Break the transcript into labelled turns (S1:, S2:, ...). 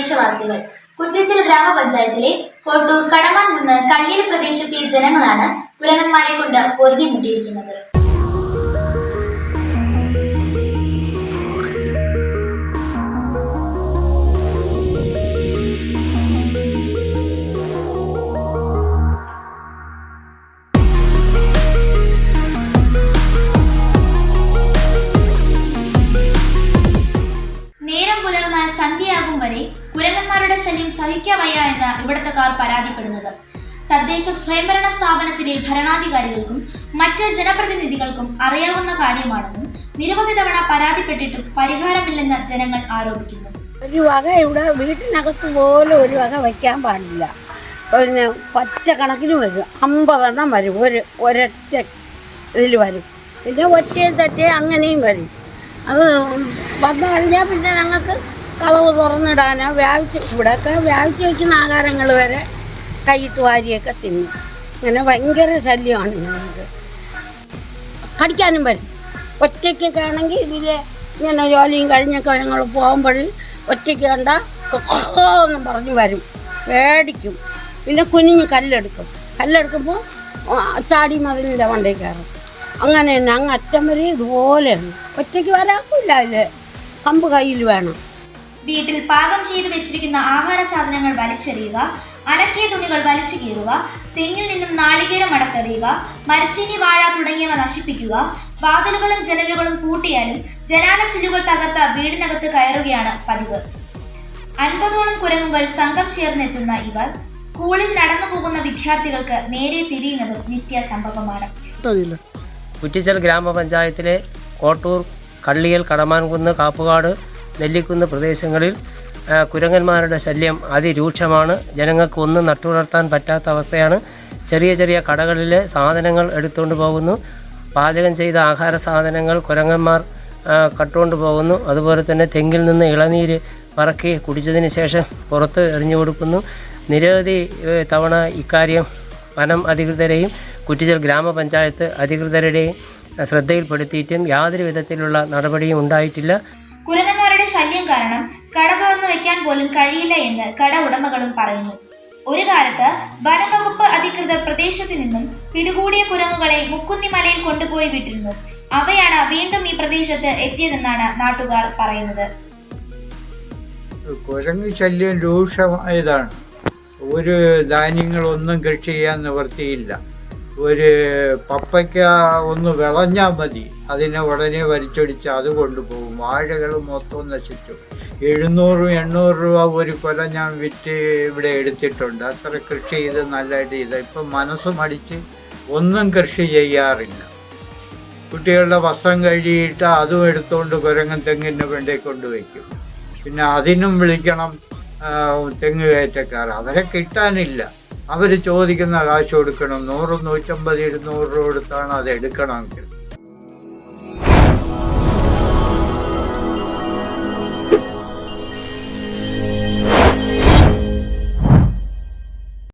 S1: പ്രദേശവാസികൾ. കുറ്റിച്ചിൽ ഗ്രാമപഞ്ചായത്തിലെ കോട്ടൂർ കടമാൻ നിന്ന് കള്ളിയിൽ പ്രദേശത്തെ ജനങ്ങളാണ് കുരങ്ങന്മാരെ കൊണ്ട് പൊരുതിമുട്ടിയിരിക്കുന്നത് വരെ കുരങ്ങന്മാരുടെ ശല്യം സഹിക്കാവയ്യ എന്ന് ഇവിടത്തെക്കാർ പരാതിപ്പെടുന്നത്. തദ്ദേശ സ്വയംഭരണ സ്ഥാപനത്തിലെ ഭരണാധികാരികൾക്കും മറ്റ് ജനപ്രതിനിധികൾക്കും അറിയാവുന്ന കാര്യമാണെന്നും നിരവധി തവണ പരാതിപ്പെട്ടിട്ടും പരിഹാരമില്ലെന്ന് ജനങ്ങൾ ആരോപിക്കുന്നു.
S2: ഒരു വക ഇവിടെ വീട്ടിനകത്ത് പോലും ഒരു വക വയ്ക്കാൻ പാടില്ല. പിന്നെ പറ്റ കണക്കിന് വരും. അമ്പതെണ്ണം വരും. ഒരു ഒരൊറ്റ ഇതിൽ വരും. പിന്നെ ഒറ്റയും തറ്റേ അങ്ങനെയും വരും. അത് വന്നു കഴിഞ്ഞാൽ പിന്നെ ഞങ്ങൾക്ക് കതവ് തുറന്നിടാനോ. വ്യാപിച്ച് ഇവിടെയൊക്കെ വ്യാപിച്ച് വയ്ക്കുന്ന ആഹാരങ്ങൾ വരെ കൈയിട്ട് വാരിയൊക്കെ തിന്നും. അങ്ങനെ ഭയങ്കര ശല്യമാണ് ഞങ്ങൾക്ക്. കടിക്കാനും വരും. ഒറ്റയ്ക്കൊക്കെ ആണെങ്കിൽ ഇതിൽ ഇങ്ങനെ ജോലിയും കഴിഞ്ഞൊക്കെ ഞങ്ങൾ പോകുമ്പോൾ ഒറ്റയ്ക്ക് കണ്ട എന്നും പറഞ്ഞ് വരും. പേടിക്കും. പിന്നെ കുനിഞ്ഞ് കല്ലെടുക്കും. കല്ലെടുക്കുമ്പോൾ ചാടി മതിലിന്റെ വണ്ടി കയറും. അങ്ങനെ തന്നെ അങ്ങ് അറ്റം വരെ ഇതുപോലെയാണ് ഒറ്റയ്ക്ക് വരാക്കില്ല അതിൽ കമ്പ് കയ്യിൽ വേണം.
S1: വീട്ടിൽ പാകം ചെയ്തു വെച്ചിരിക്കുന്ന ആഹാര സാധനങ്ങൾ വലിച്ചെറിയുക അലക്കിയ തുണികൾ വലിച്ചു കീറുക തെങ്ങിൽ നിന്നും നാളികേരം അടത്തെറിയുക മരച്ചീനി വാഴ തുടങ്ങിയവ നശിപ്പിക്കുക വാതിലുകളും ജനലുകളും പൂട്ടിയാലും ജനാല ചില്ലുകൾ തകർത്ത വീടിനകത്ത് കയറുകയാണ് പതിവ്. അൻപതോളം കുരങ്ങുകൾ സംഘം ചേർന്നെത്തുന്ന ഇവർ സ്കൂളിൽ നടന്നു പോകുന്ന വിദ്യാർത്ഥികൾക്ക് നേരെ തിരിയുന്നതും നിത്യസംഭവമാണ്.
S3: കുറ്റിച്ചൽ ഗ്രാമപഞ്ചായത്തിലെ കോട്ടൂർ കള്ളിയൽ കടമാൻകുന്ന് കാപ്പുകാട് നെല്ലിക്കുന്ന് പ്രദേശങ്ങളിൽ കുരങ്ങന്മാരുടെ ശല്യം അതിരൂക്ഷമാണ്. ജനങ്ങൾക്ക് ഒന്നും നട്ടുവളർത്താൻ പറ്റാത്ത അവസ്ഥയാണ്. ചെറിയ ചെറിയ കടകളിൽ സാധനങ്ങൾ എടുത്തുകൊണ്ട് പോകുന്നു. പാചകം ചെയ്ത ആഹാര സാധനങ്ങൾ കുരങ്ങന്മാർ കട്ടുകൊണ്ട് പോകുന്നു. അതുപോലെ തന്നെ തെങ്ങിൽ നിന്ന് ഇളനീര് പറക്കി കുടിച്ചതിന് ശേഷം പുറത്ത് എറിഞ്ഞു കൊടുക്കുന്നു. നിരവധി തവണ ഇക്കാര്യം വനം അധികൃതരെയും കുറ്റിച്ചൽ ഗ്രാമപഞ്ചായത്ത് അധികൃതരുടെയും ശ്രദ്ധയിൽപ്പെടുത്തിയിട്ടും യാതൊരു വിധത്തിലുള്ള നടപടിയും ഉണ്ടായിട്ടില്ല.
S1: ശല്യം കാരണം കട തുറന്നു വെക്കാൻ പോലും കഴിയില്ല എന്ന് കട ഉടമകളും പറയുന്നു. ഒരു കാലത്ത് വനംവകുപ്പ് അധികൃതർ പ്രദേശത്തു നിന്നും പിടികൂടിയ കുരങ്ങുകളെ മുക്കുന്നിമലയിൽ കൊണ്ടുപോയി വിട്ടിരുന്നു. അവയാണ് വീണ്ടും ഈ പ്രദേശത്ത് എത്തിയതെന്നാണ് നാട്ടുകാർ പറയുന്നത്.
S4: കുരങ്ങ് ശല്യം രൂക്ഷമായതാണ്. ഒരു ധാന്യങ്ങളൊന്നും കൃഷി ചെയ്യാൻ നിവർത്തിയില്ല ഒരു പപ്പയ്ക്ക ഒന്ന് വിളഞ്ഞാൽ മതി. അതിനെ ഉടനെ വലിച്ചൊടിച്ച് അത് കൊണ്ടുപോകും. വാഴകൾ മൊത്തം നശിച്ചു. എഴുന്നൂറും എണ്ണൂറ് രൂപ ഒരു കൊല ഞാൻ വിറ്റ് ഇവിടെ എടുത്തിട്ടുണ്ട്. അത്ര കൃഷി ചെയ്ത് നല്ലതായിട്ട് ചെയ്ത്. ഇപ്പം മനസ്സ് മടിച്ച് ഒന്നും കൃഷി ചെയ്യാറില്ല. കുട്ടികളുടെ വസ്ത്രം കഴുകിയിട്ട് അതും എടുത്തുകൊണ്ട് കുരങ്ങൻ തെങ്ങിന്റെ വേണ്ടി കൊണ്ടുവയ്ക്കും പിന്നെ അതിനും വിളിക്കണം തെങ്ങ് കയറ്റക്കാർ. അവരെ കിട്ടാനില്ല. അവർ ചോദിക്കുന്ന കാശ് കൊടുക്കണം. നൂറ് നൂറ്റമ്പത് ഇരുന്നൂറ് രൂപ കൊടുത്താണ് അത് എടുക്കണമെങ്കിൽ.